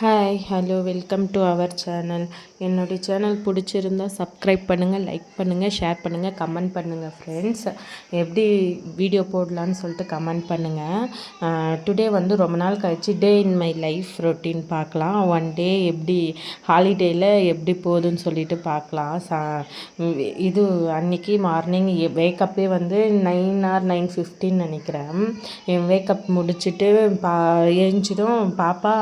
Ha, hi hello welcome to our channel என்னுடைய channel பிடிச்சிருந்தா subscribe பண்ணுங்கள் லைக் பண்ணுங்கள் ஷேர் பண்ணுங்கள் கமெண்ட் பண்ணுங்கள் ஃப்ரெண்ட்ஸ் எப்படி வீடியோ போடலான்னு சொல்லிட்டு கமெண்ட் பண்ணுங்கள் டுடே வந்து ரொம்ப நாள் கழிச்சு day in my life routine பார்க்கலாம். ஒன் டே எப்படி ஹாலிடேயில் எப்படி போகுதுன்னு சொல்லிட்டு பார்க்கலாம். சா இது அன்னைக்கு மார்னிங் வேக்கப்பே வந்து நைன் ஆர் நைன் ஃபிஃப்டின் நினைக்கிறேன். என் வேக்கப் முடிச்சுட்டு பா எழுந்ததும் பாப்பா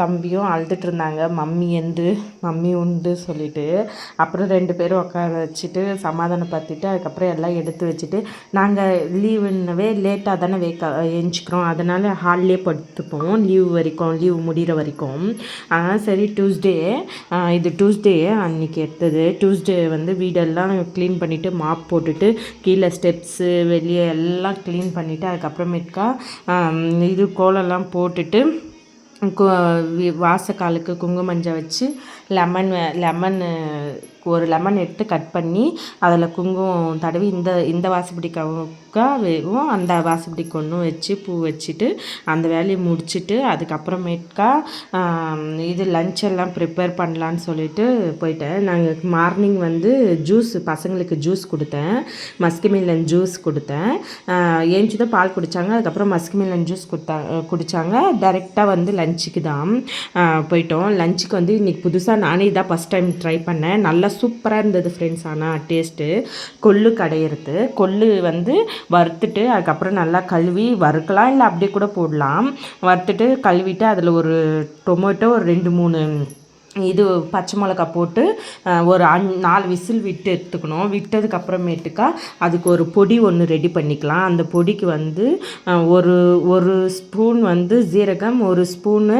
தம் தம்பியும் அழுதுட்டு இருந்தாங்க. மம்மி எந்து? மம்மி உண்டு சொல்லிட்டு. அப்புறம் ரெண்டு பேரும் உட்கார வச்சுட்டு சமாதானப்படுத்திட்டு அதுக்கப்புறம் எல்லாம் எடுத்து வச்சுட்டு நாங்கள் லீவுன்னவே லேட்டாக தானே வேக்க எழுஞ்சிக்கிறோம் அதனால் ஹால்லே படுத்துப்போம். லீவு வரைக்கும் லீவு முடிகிற வரைக்கும். ஆனால் சரி டியூஸ்டே இது டியூஸ்டே அன்னைக்கு எடுத்தது. டியூஸ்டே வந்து வீடெல்லாம் க்ளீன் பண்ணிவிட்டு மாப் போட்டுட்டு கீழே ஸ்டெப்ஸு வெளியே எல்லாம் க்ளீன் பண்ணிவிட்டு அதுக்கப்புறமேட்டுக்கா இது கோலம்லாம் போட்டுட்டு வாசக்காலுக்கு குங்குமஞ்சள் வச்சு லெமன் லெமன் ஒரு லெமன் எடுத்து கட் பண்ணி அதில் குங்குமம் தடவி இந்த இந்த வாசப்படிக்காவும் அந்த வாசப்படி ஒன்றும் வச்சு பூ வச்சுட்டு அந்த வேலையை முடிச்சுட்டு அதுக்கப்புறமேட்கா இது லஞ்ச் எல்லாம் ப்ரிப்பேர் பண்ணலான்னு சொல்லிட்டு போயிட்டேன். நாங்கள் மார்னிங் வந்து ஜூஸ் பசங்களுக்கு ஜூஸ் கொடுத்தேன். மஸ்கி மில்லன் ஜூஸ் கொடுத்தேன். ஏஞ்சிதான் பால் குடித்தாங்க அதுக்கப்புறம் மஸ்கிமில்லன் ஜூஸ் கொடுத்தா குடித்தாங்க டைரெக்டாக வந்து லஞ்சுக்கு தான் போயிட்டோம். லஞ்சுக்கு வந்து இன்றைக்கி புதுசாக நானே இதான் ஃபஸ்ட் டைம் ட்ரை பண்ணேன். நல்லா சூப்பராக இருந்தது ஃப்ரெண்ட்ஸ் ஆனால் டேஸ்ட்டு கொள்ளு கடையிறது. கொள்ளு வந்து வறுத்துட்டு அதுக்கப்புறம் நல்லா கழுவி வறுக்கலாம் இல்லை அப்படியே கூட போடலாம். வறுத்துட்டு கழுவிட்டு அதில் ஒரு டொமேட்டோ ஒரு ரெண்டு மூணு இது பச்சை மிளகா போட்டு ஒரு அஞ் நாலு விசில் விட்டு எடுத்துக்கணும். விட்டதுக்கப்புறமேட்டுக்கா அதுக்கு ஒரு பொடி ஒன்று ரெடி பண்ணிக்கலாம். அந்த பொடிக்கு வந்து ஒரு ஒரு ஸ்பூன் வந்து ஜீரகம் ஒரு ஸ்பூனு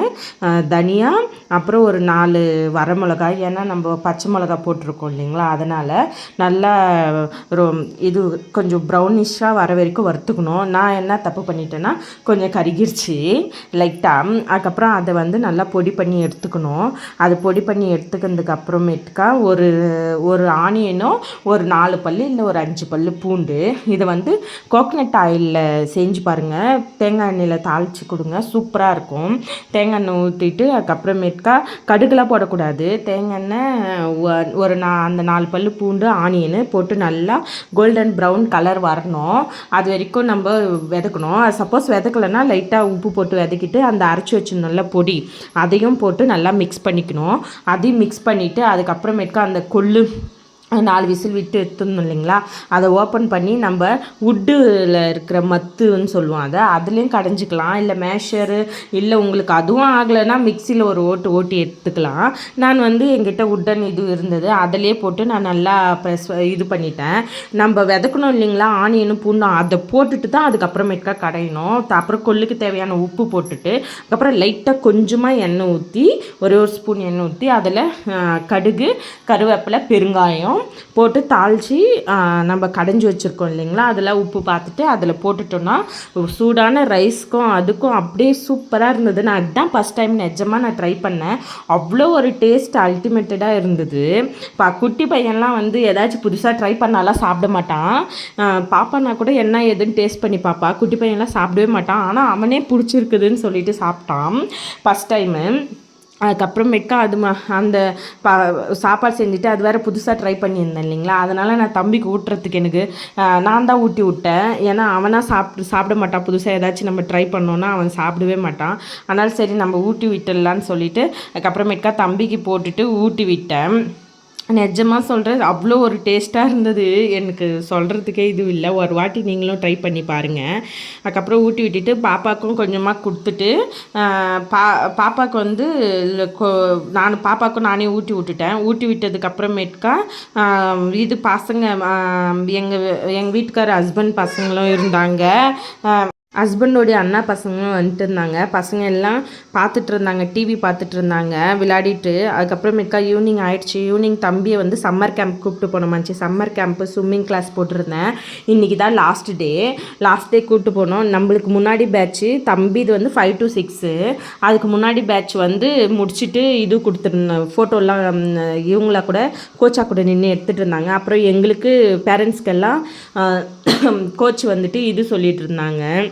தனியா அப்புறம் ஒரு நாலு வரமிளகாய் ஏன்னா நம்ம பச்சை மிளகா போட்டிருக்கோம் இல்லைங்களா? அதனால் நல்லா ரொ இது கொஞ்சம் ப்ரௌனிஷாக வர வரைக்கும் வறுத்துக்கணும். நான் என்ன தப்பு பண்ணிட்டேன்னா கொஞ்சம் கருகிருச்சு லைட்டாக அதுக்கப்புறம் அதை வந்து நல்லா பொடி பண்ணி எடுத்துக்கணும். அது பொடி பண்ணி எடுத்துக்கிறதுக்கு அப்புறமேட்டுக்கா ஒரு ஒரு ஆனியனும் ஒரு நாலு பல்லு இல்லை ஒரு அஞ்சு பல்லு பூண்டு. இதை வந்து கோகனட் ஆயிலில் செஞ்சு பாருங்கள் தேங்காய் எண்ணெயில் தாளித்து கொடுங்க. சூப்பராக இருக்கும். தேங்காய் எண்ணெய் ஊற்றிட்டு அதுக்கப்புறமேட்டுக்கா கடுகுலாம் போடக்கூடாது. தேங்காய் எண்ணெய் ஒ- ஒரு நா அந்த நாலு பல்லு பூண்டு ஆனியனு போட்டு நல்லா கோல்டன் ப்ரௌன் கலர் வரணும். அது வரைக்கும் நம்ம விதக்கணும். சப்போஸ் விதக்கலைன்னா லைட்டாக உப்பு போட்டு விதக்கிட்டு அந்த அரைச்சி வச்சிருந்தோம்ல பொடி அதையும் போட்டு நல்லா மிக்ஸ் பண்ணிக்கணும். அதையும் மிக்ஸ் பண்ணிவிட்டு அதுக்கப்புறமேட்டுக்கு அந்த கொள்ளு நாலு விசில் விட்டு எடுத்துருந்தோம் இல்லைங்களா? அதை ஓப்பன் பண்ணி நம்ம வுட்டில் இருக்கிற மத்துன்னு சொல்லுவோம் அதை. அதுலேயும் கடைஞ்சிக்கலாம். இல்லை மேஷரு இல்லை உங்களுக்கு அதுவும் ஆகலைன்னா மிக்சியில் ஒரு ஓட்டு ஓட்டி எடுத்துக்கலாம். நான் வந்து எங்கிட்ட உட்டன் இது இருந்தது. அதிலே போட்டு நான் நல்லா ப்ரெஸ் இது பண்ணிட்டேன். நம்ம விதக்கணும் இல்லைங்களா? ஆனியனும் பூண்டும் அதை போட்டுட்டு தான் அதுக்கப்புறமேட்டுக்கா கடையணும். அப்புறம் கொல்லுக்கு தேவையான உப்பு போட்டுட்டு அதுக்கப்புறம் லைட்டாக கொஞ்சமாக எண்ணெய் ஊற்றி ஒரே ஒரு ஸ்பூன் எண்ணெய் ஊற்றி அதில் கடுகு கருவேப்பிலை பெருங்காயம் போட்டு தாளித்து நம்ம கடைஞ்சி வச்சுருக்கோம் இல்லைங்களா? அதில் உப்பு பார்த்துட்டு அதில் போட்டுட்டோன்னா சூடான ரைஸ்க்கும் அதுக்கும் அப்படியே சூப்பராக இருந்தது. நான் அதுதான் ஃபஸ்ட் டைம் நிஜமாக நான் ட்ரை பண்ணேன். அவ்வளோ ஒரு டேஸ்ட் அல்டிமேட்டடாக இருந்தது. பா குட்டி பையன்லாம் வந்து ஏதாச்சும் புதுசாக ட்ரை பண்ணாலாம் சாப்பிட மாட்டான். பாப்பானா கூட என்ன ஏதுன்னு டேஸ்ட் பண்ணி பார்ப்பா குட்டி பையன்லாம் சாப்பிடவே மாட்டான். ஆனால் அவனே பிடிச்சிருக்குதுன்னு சொல்லிட்டு சாப்பிட்டான். ஃபஸ்ட் டைமு அதுக்கப்புறமேட்டுக்கா அது ம அந்த பா சாப்பாடு செஞ்சுட்டு அது வேறு புதுசாக ட்ரை பண்ணியிருந்தேன் இல்லைங்களா? அதனால் நான் தம்பிக்கு ஊட்டுறதுக்கு எனக்கு நான் தான் ஊட்டி விட்டேன். ஏன்னா அவனாக சாப்பிட்டு சாப்பிட மாட்டான். புதுசாக ஏதாச்சும் நம்ம ட்ரை பண்ணோன்னா அவன் சாப்பிடவே மாட்டான். அதனால் சரி நம்ம ஊட்டி விட்டுடலான்னு சொல்லிட்டு அதுக்கப்புறமேட்டுக்கா தம்பிக்கு போட்டுட்டு ஊட்டி விட்டேன். நிஜமாக சொல்கிறேன் அவ்வளோ ஒரு டேஸ்ட்டாக இருந்தது. எனக்கு சொல்கிறதுக்கே இது இல்லை. ஒரு வாட்டி நீங்களும் ட்ரை பண்ணி பாருங்கள் அதுக்கப்புறம் ஊட்டி விட்டுட்டு பாப்பாக்கும் கொஞ்சமாக கொடுத்துட்டு பா பாப்பாவுக்கு வந்து கொ- நான் பாப்பாவுக்கும் நானே ஊட்டி விட்டுட்டேன். ஊட்டி விட்டதுக்கப்புறமேட்கா இது பசங்க எங்கள் எங்கள் வீட்டுக்கார ஹஸ்பண்ட் பசங்களும் இருந்தாங்க. ஹஸ்பண்டோடைய அண்ணா பசங்களும் வந்துட்டு இருந்தாங்க பசங்க எல்லாம் பார்த்துட்டு இருந்தாங்க டிவி பார்த்துட்டு இருந்தாங்க விளையாடிட்டு. அதுக்கப்புறமேக்கா ஈவினிங் ஆயிடுச்சு. ஈவினிங் தம்பியை வந்து சம்மர் கேம்ப் கூப்பிட்டு போனோமாச்சு சம்மர் கேம்ப்பு ஸ்விம்மிங் கிளாஸ் போட்டிருந்தேன். இன்றைக்கி தான் லாஸ்ட் டே லாஸ்ட் டே கூப்பிட்டு போனோம். நம்மளுக்கு முன்னாடி பேட்ச்சு தம்பி இது வந்து ஃபைவ் டு சிக்ஸு அதுக்கு முன்னாடி பேட்ச் வந்து முடிச்சுட்டு இது கொடுத்துருந்தேன் ஃபோட்டோலாம் இவங்களா கூட கோச்சா கூட நின்று எடுத்துகிட்டு இருந்தாங்க. அப்புறம் எங்களுக்கு பேரண்ட்ஸ்க்கெல்லாம் கோச் வந்துட்டு இது சொல்லிட்டு இருந்தாங்க.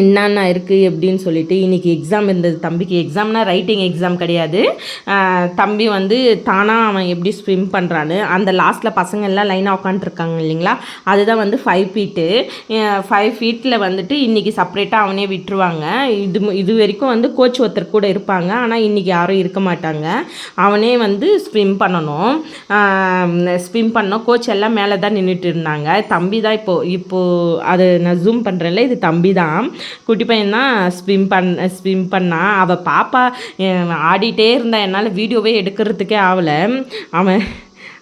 என்னென்ன இருக்குது எப்படின்னு சொல்லிட்டு இன்றைக்கி எக்ஸாம் இருந்தது தம்பிக்கு எக்ஸாம்னா ரைட்டிங் எக்ஸாம் கிடையாது. தம்பி வந்து தானாக அவன் எப்படி ஸ்விம் பண்ணுறான்னு அந்த லாஸ்ட்டில் பசங்க எல்லாம் லைனாக உட்காந்துருக்காங்க இல்லைங்களா? அதுதான் வந்து ஃபைவ் ஃபீட்டு ஃபைவ் ஃபீட்டில் வந்துட்டு இன்றைக்கி செப்பரேட்டாக அவனே விட்டுருவாங்க. இது இது வரைக்கும் வந்து கோச் ஒருத்தர் கூட இருப்பாங்க. ஆனால் இன்றைக்கி யாரும் இருக்க மாட்டாங்க. அவனே வந்து ஸ்விம் பண்ணணும். ஸ்விம் பண்ணோம் கோச் எல்லாம் மேலே தான் நின்றுட்டு இருந்தாங்க. தம்பி தான் இப்போது இப்போது அது நான் ஜூம் பண்ணுறேன்ல இது தம்பி தான் குட்டி பையன் தான் ஸ்விம் பண்ண ஸ்விம் பண்ணான் அவள் பாப்பா ஆடிட்டே இருந்தா என்னால் வீடியோவே எடுக்கிறதுக்கே ஆகலை அவன்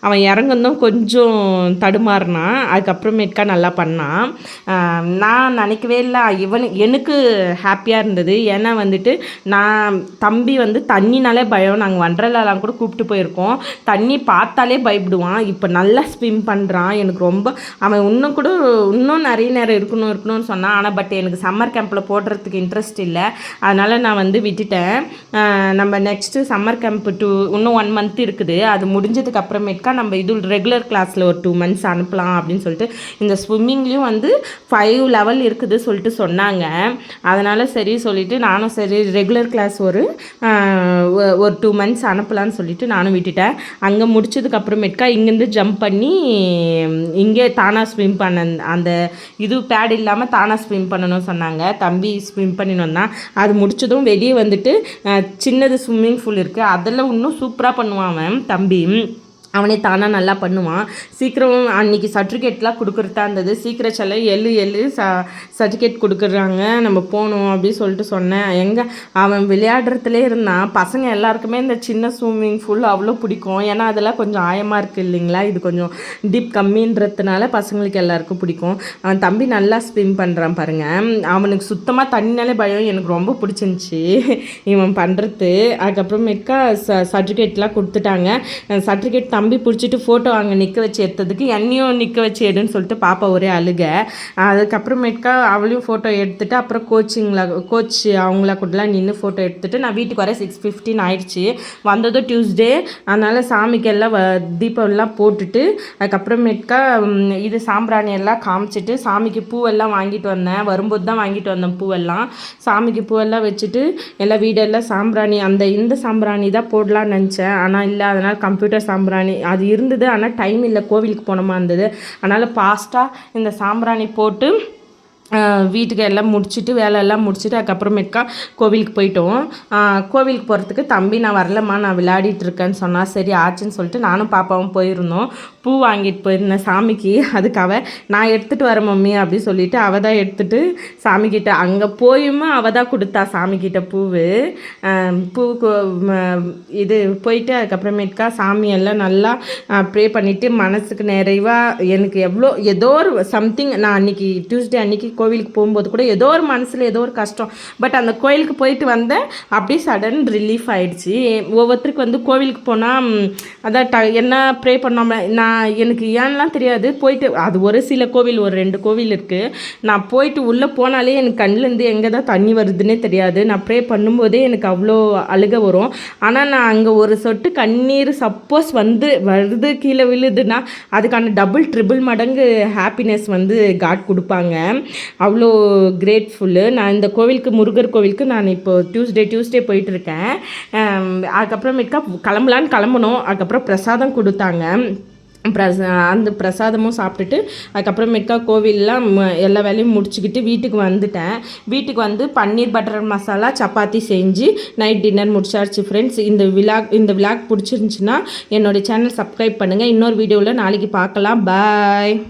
அவன் இறங்குனதும் கொஞ்சம் தடுமாறினான் அதுக்கப்புறமேட்கா நல்லா பண்ணான். நான் நினைக்கவே இல்லை இவன் எனக்கு ஹாப்பியாக இருந்தது. ஏன்னா வந்துட்டு நான் தம்பி வந்து தண்ணினாலே பயம். நாங்கள் வண்டர்லாலாம் கூட கூப்பிட்டு போயிருக்கோம். தண்ணி பார்த்தாலே பயப்படுவான். இப்போ நல்லா ஸ்விம் பண்ணுறான் எனக்கு ரொம்ப அவன் இன்னும் கூட இன்னும் நிறைய நேரம் இருக்கணும் இருக்கணும்னு சொன்னான். ஆனால் பட் எனக்கு சம்மர் கேம்பில் போடுறதுக்கு இன்ட்ரெஸ்ட் இல்லை. அதனால் நான் வந்து விட்டுட்டேன். நம்ம நெக்ஸ்ட்டு சம்மர் கேம்ப் டூ இன்னும் ஒன் மந்த் இருக்குது. அது முடிஞ்சதுக்கு அப்புறமேட்கா நம்ம இது ரெகுலர் கிளாஸில் ஒரு டூ மந்த்ஸ் அனுப்பலாம் அப்படின்னு சொல்லிட்டு இந்த ஸ்விம்மிங்லேயும் வந்து ஃபைவ் லெவல் இருக்குது சொல்லிட்டு சொன்னாங்க. அதனால் சரி சொல்லிவிட்டு நானும் சரி ரெகுலர் கிளாஸ் ஒரு ஒரு டூ மந்த்ஸ் அனுப்பலான்னு சொல்லிட்டு நானும் விட்டுட்டேன். அங்கே முடிச்சதுக்கப்புறமேட்கா இங்கேருந்து ஜம்ப் பண்ணி இங்கே தானாக ஸ்விம் பண்ண அந்த இது பேட் இல்லாமல் தானாக ஸ்விம் பண்ணணும்னு சொன்னாங்க. தம்பி ஸ்விம் பண்ணினோம் தான். அது முடிச்சதும் வெளியே வந்துட்டு சின்னது ஸ்விம்மிங் பூல் இருக்குது அதெல்லாம் இன்னும் சூப்பராக பண்ணுவான் அவன் தம்பி. அவனே தானாக நல்லா பண்ணுவான். சீக்கிரம் அன்னைக்கு சர்டிஃபிகேட்லாம் கொடுக்குறதா இருந்தது. சீக்கிரம் செல்ல எள்ளு எள்ளு ச சர்டிஃபிகேட் கொடுக்குறாங்க. நம்ம போகணும் அப்படின்னு சொல்லிட்டு சொன்னேன். எங்கே? அவன் விளையாடுறதுலே இருந்தான். பசங்க எல்லாருக்குமே இந்த சின்ன ஸ்விம்மிங் ஃபுல் அவ்வளோ பிடிக்கும். ஏன்னா அதெல்லாம் கொஞ்சம் ஆயமாக இருக்குது இல்லைங்களா? இது கொஞ்சம் டீப் கம்மின்றதுனால பசங்களுக்கு எல்லாருக்கும் பிடிக்கும். அவன் தம்பி நல்லா ஸ்விம் பண்ணுறான் பாருங்கள் அவனுக்கு சுத்தமாக தண்ணினாலே பயம். எனக்கு ரொம்ப பிடிச்சிருந்துச்சி இவன் பண்ணுறது அதுக்கப்புறமேக்கா ச சர்டிஃபிகேட்லாம் கொடுத்துட்டாங்க. சர்டிஃபிகேட் தம்பி பிடிச்சிட்டு ஃபோட்டோ அங்கே நிற்க வச்சு எடுத்ததுக்கு என்னையும் நிற்க வச்சு எடுன்னு சொல்லிட்டு பாப்பா ஒரே அழுக. அதுக்கப்புறமேட்கா அவளையும் ஃபோட்டோ எடுத்துட்டு அப்புறம் கோச்சிங்கில் கோச் அவங்கள கூடலாம் நின்று ஃபோட்டோ எடுத்துட்டு நான் வீட்டுக்கு வர சிக்ஸ் ஃபிஃப்டின் ஆயிடுச்சு. வந்ததும் டியூஸ்டே அதனால் சாமிக்கு எல்லாம் வ- தீபம்லாம் போட்டுட்டு அதுக்கப்புறமேட்கா இது சாம்பிராணி எல்லாம் காமிச்சிட்டு சாமிக்கு பூவெல்லாம் வாங்கிட்டு வந்தேன். வரும்போது தான் வாங்கிட்டு வந்தேன் பூவெல்லாம். சாமிக்கு பூவெல்லாம் வச்சுட்டு எல்லாம் வீடெல்லாம் சாம்பிராணி அந்த இந்த சாம்பிராணி தான் போடலாம்னு நினச்சேன். ஆனால் இல்லை அதனால் கம்ப்யூட்டர் சாம்பிராணி அது இருந்தது. ஆனால் டைம் இல்லை. கோவிலுக்கு போனோமா இருந்தது. அதனால் ஃபாஸ்ட்டாக இந்த சாம்பிராணி போட்டு வீட்டுக்கு எல்லாம் முடிச்சுட்டு வேலையெல்லாம் முடிச்சுட்டு அதுக்கப்புறமேட்கா கோவிலுக்கு போயிட்டோம். கோவிலுக்கு போகிறதுக்கு தம்பி நான் வரலம்மா நான் விளையாடிட்டு இருக்கேன்னு சொன்னால் சரி ஆச்சுன்னு சொல்லிட்டு நானும் பாப்பாவும் போயிருந்தோம். பூ வாங்கிட்டு போயிருந்தேன் சாமிக்கு அதுக்காக நான் எடுத்துகிட்டு வரேன் மம்மி அப்படின்னு சொல்லிட்டு அவள் தான் எடுத்துட்டு சாமிக்கிட்ட அங்கே போயுமே அவள் தான் கொடுத்தா சாமிக்கிட்ட பூவு. பூ இது போயிட்டு அதுக்கப்புறமேட்கா சாமி எல்லாம் நல்லா ப்ரே பண்ணிவிட்டு மனசுக்கு நிறைவாக எனக்கு எவ்வளோ ஏதோ ஒரு சம்திங் நான் அன்னைக்கு டியூஸ்டே அன்றைக்கி கோவிலுக்கு போகும்போது கூட ஏதோ ஒரு மனசில் ஏதோ ஒரு கஷ்டம். பட் அந்த கோயிலுக்கு போயிட்டு வந்தேன் அப்படியே சடன் ரிலீஃப் ஆகிடுச்சு ஒவ்வொருத்தருக்கு வந்து கோவிலுக்கு போனால் அதான் ட என்ன ப்ரே பண்ணாம நான் எனக்கு ஏன்லாம் தெரியாது. போயிட்டு அது ஒரு சில கோவில் ஒரு ரெண்டு கோவில் இருக்குது நான் போயிட்டு உள்ளே போனாலே எனக்கு கண்ணுலேருந்து எங்கே தான் தண்ணி வருதுன்னே தெரியாது. நான் ப்ரே பண்ணும்போதே எனக்கு அவ்வளோ அழுக வரும். ஆனால் நான் அங்கே ஒரு சொட்டு கண்ணீர் சப்போஸ் வந்து வருது கீழே விழுதுன்னா அதுக்கான டபுள் ட்ரிபிள் மடங்கு ஹாப்பினஸ் வந்து காட் கொடுப்பாங்க. அவ்வளோ கிரேட்ஃபுல்லு நான் இந்த கோவிலுக்கு முருகர் கோவிலுக்கு நான் இப்போ டியூஸ்டே டியூஸ்டே போயிட்டுருக்கேன். அதுக்கப்புறமேட்டுக்கா கிளம்பலான்னு கிளம்பணும். அதுக்கப்புறம் பிரசாதம் கொடுத்தாங்க. பிரச அந்த பிரசாதமும் சாப்பிட்டுட்டு அதுக்கப்புறமேட்டுக்கா கோவில்லாம் ம- எல்லா வேலையும் முடிச்சுக்கிட்டு வீட்டுக்கு வந்துட்டேன். வீட்டுக்கு வந்து பன்னீர் பட்டர் மசாலா சப்பாத்தி செஞ்சு நைட் டின்னர் முடிச்சாச்சு ஃப்ரெண்ட்ஸ் இந்த விலாக் இந்த விலாக் பிடிச்சிருந்துச்சின்னா என்னோட சேனல் சப்ஸ்கிரைப் பண்ணுங்கள் இன்னொரு வீடியோவில் நாளைக்கு பார்க்கலாம். பாய்